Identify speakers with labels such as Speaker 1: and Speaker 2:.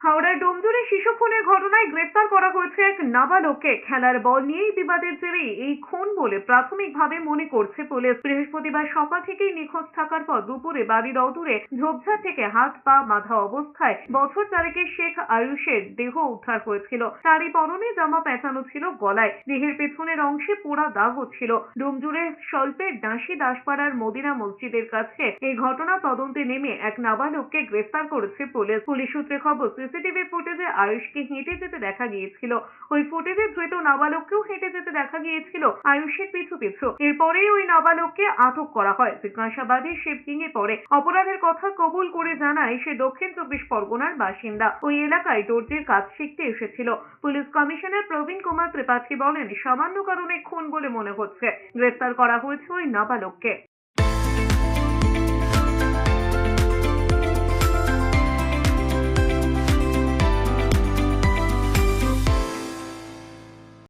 Speaker 1: হাওড়ার ডোমজুড়ে শিশু খুনের ঘটনায় গ্রেপ্তার করা হয়েছে এক নাবালককে। খেলার বল নিয়েই বিবাদের জেরে এই খুন বলে প্রাথমিকভাবে মনে করছে পুলিশ। বৃহস্পতিবার সকাল থেকেই নিখোঁজ থাকার পর দুপুরে বাড়ির অদূরে ঝোপঝাড় থেকে হাত পা বাঁধা অবস্থায় বছর চারেকের শেখ আয়ুষের দেহ উদ্ধার হয়েছিল। তারই পরনে জামা পেঁচানো ছিল গলায়। দেহের পেছনের অংশে পোড়া দাগও ছিল ডোমজুড়ে স্বল্পের ডাঁশি দাসপাড়ার মদিনা মসজিদের কাছে এই ঘটনা তদন্তে নেমে এক নাবালককে গ্রেফতার করেছে পুলিশ। পুলিশ সূত্রে খবর সিসিটিভি ফুটেজে আয়ুষকে হেঁটে যেতে দেখা গিয়েছিল। ওই ফুটেজে ধৃত নাবালককেও হেঁটে যেতে দেখা গিয়েছিল আয়ুষের পিছু পিছু। এরপরেই ওই নাবালককে আটক করা হয়। জিজ্ঞাসাবাদে সে ভেঙে পড়ে। অপরাধের কথা কবুল করে জানায় সে দক্ষিণ চব্বিশ পরগনার বাসিন্দা। ওই এলাকায় দর্জির কাজ শিখতে এসেছিল। পুলিশ কমিশনার প্রবীণ কুমার ত্রিপাঠী বলেন, সামান্য কারণে খুন বলে মনে হচ্ছে। গ্রেফতার করা হয়েছে ওই নাবালককে।